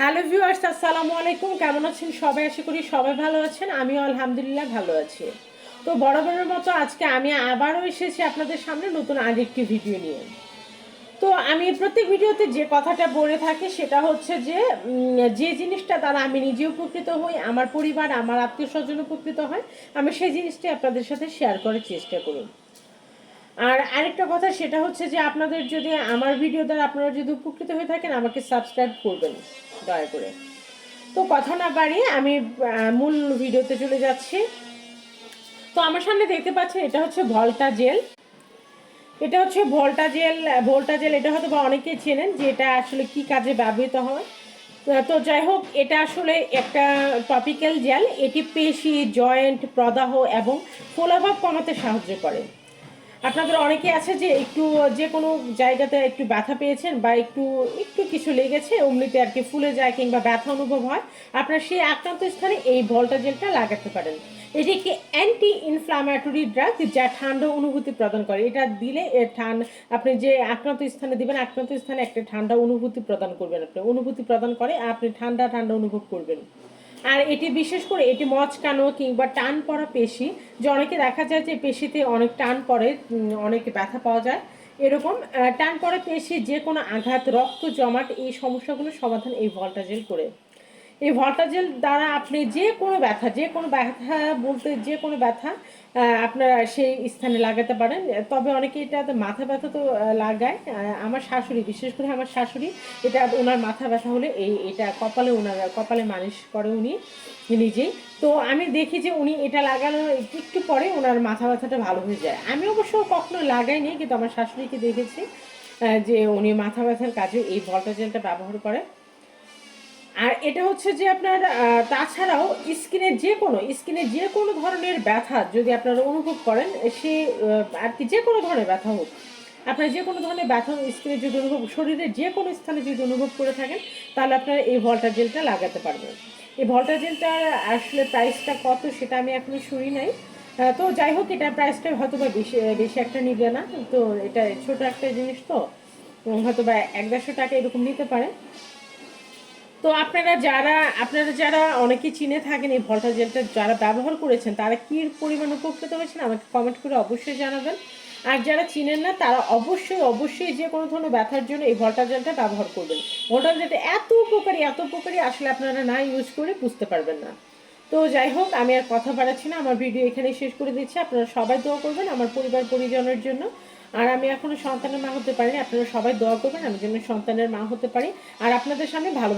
Hello viewers, আসসালামু আলাইকুম। কেমন আছেন সবাই? আশা করি সবাই ভালো আছেন। আমিও আলহামদুলিল্লাহ ভালো আছি। তো বরাবরের মতো আজকে আমি আবারও এসেছি আপনাদের সামনে নতুন আরেকটি ভিডিও নিয়ে। তো আমি প্রত্যেক ভিডিওতে যে কথাটা বলে থাকি সেটা হচ্ছে যে যে জিনিসটা দ্বারা আমি নিজে উপকৃত হই, আমার পরিবার, আমার আত্মীয় স্বজন উপকৃত হয়, আমি সেই জিনিসটি আপনাদের সাথে শেয়ার করার চেষ্টা করি আর আরেকটা কথা, সেটা হচ্ছে যে আপনাদের যদি আমার ভিডিও দ্বারা আপনারা যদি উপকৃত হয়ে থাকেন, আমাকে সাবস্ক্রাইব করবেন, দয়া করে। তো কথা না বাড়িয়ে আমি মূল ভিডিওতে চলে যাচ্ছি। তো আমার সামনে দেখতে পাচ্ছেন, এটা হচ্ছে ভল্টা জেল। এটা হচ্ছে ভোল্টা জেল ভোল্টা জেল, এটা হয়তো বা অনেকেই চেনেন যে এটা আসলে কি কাজে ব্যবহৃত হয়। তো- যাই হোক, এটা আসলে একটা টপিক্যাল জেল এটি পেশি জয়েন্ট প্রদাহ এবং ফোলাভাব কমাতে সাহায্য করে। আপনাদের অনেকে আছে যে একটু, যে কোনো জায়গাতে একটু ব্যথা পেয়েছেন বা একটু একটু কিছু লেগেছে, অমনিতে আর কি ফুলে যায় কিংবা ব্যথা অনুভব হয়, আপনার সেই আক্রান্ত স্থানে এই ভল্টা জেলটা লাগাতে পারেন। এটি একটি অ্যান্টি ইনফ্লামেটরি ড্রাগ যা ঠান্ডা অনুভূতি প্রদান করে। এটা দিলে ঠান্ডা আপনি যে আক্রান্ত স্থানে দিবেন, আক্রান্ত স্থানে একটা ঠান্ডা অনুভূতি প্রদান করবেন আপনি। অনুভূতি প্রদান করে, আপনি ঠান্ডা ঠান্ডা অনুভব করবেন। আর এটি বিশেষ করে এটি মচকানো কিংবা টান পড়া পেশি, যে অনেকে দেখা যায় যে পেশিতে অনেক টান পড়ে অনেকে ব্যথা পাওয়া যায়। এরকম টান পড়া পেশি, যে কোনো আঘাত, রক্ত জমাট, এই সমস্যাগুলো সমাধান এই ভল্টাজের করে। এই ভল্টাজেল দ্বারা আপনি যে কোনো ব্যথা, যে কোনো ব্যথা বলতে যে কোনো ব্যথা আপনারা সেই স্থানে লাগাতে পারেন। তবে অনেকে এটা মাথা ব্যথা তো লাগায়। আমার শাশুড়ি, বিশেষ করে আমার শাশুড়ি, এটা ওনার মাথা ব্যথা হলে এই, এটা কপালে ওনার, কপালে মালিশ করে উনি নিজেই। তো আমি দেখি যে উনি এটা লাগানোর একটু পরে ওনার মাথা ব্যথাটা ভালো হয়ে যায়। আমি অবশ্য কখনো লাগাইনি, কিন্তু আমার শাশুড়িকে দেখেছি যে উনি মাথা ব্যথার কাজে এই ভল্টাজেলটা ব্যবহার করে। আর এটা হচ্ছে যে আপনার তাছাড়াও স্কিনের যে কোনো স্কিনের যে কোনো ধরনের ব্যথা যদি আপনারা অনুভব করেন, সে আর কি যে কোনো ধরনের ব্যথা হোক, আপনার যে কোনো ধরনের ব্যথা স্কিনে যদি অনুভব শরীরের যে কোনো স্থানে যদি অনুভব করে থাকেন, তাহলে আপনারা এই ভল্টা জেলটা লাগাতে পারবেন। এই ভল্টা জেলটার আসলে প্রাইসটা কত সেটা আমি এখনও শুনি নাই। তো যাই হোক এটা প্রাইসটা হয়তো বা বেশি বেশি একটা নিবে না। তো এটা ছোট একটা জিনিস তো হয়তো বা এক দেড়শো টাকা এরকম নিতে পারে তো আপনারা যারা আপনারা যারা অনেকে চিনে থাকেন এই ভল্টা জেলটা যারা ব্যবহার করেছেন, তারা কি পরিমাণ উপকৃত হয়েছেন আমাকে কমেন্ট করে অবশ্যই জানাবেন। আর যারা চিনেন না, তারা অবশ্যই অবশ্যই যে কোনো ধরনের ব্যথার জন্য এই ভল্টা জেলটা ব্যবহার করবেন। ভল্টা জেলটা এত উপকারী এত উপকারী আসলে আপনারা না ইউজ করে বুঝতে পারবেন না। তো যাই হোক, আমি আর কথা বাড়াচ্ছি না, আমার ভিডিও এখানেই শেষ করে দিচ্ছি। আপনারা সবাই দোয়া করবেন আমার পরিবার পরিজনের জন্য। আর আমি এখনও সন্তানের মা হতে পারিনি, আপনারা সবাই দোয়া করবেন, আমি যেন সন্তানের মা হতে পারি। আর আপনাদের সামনে ভালো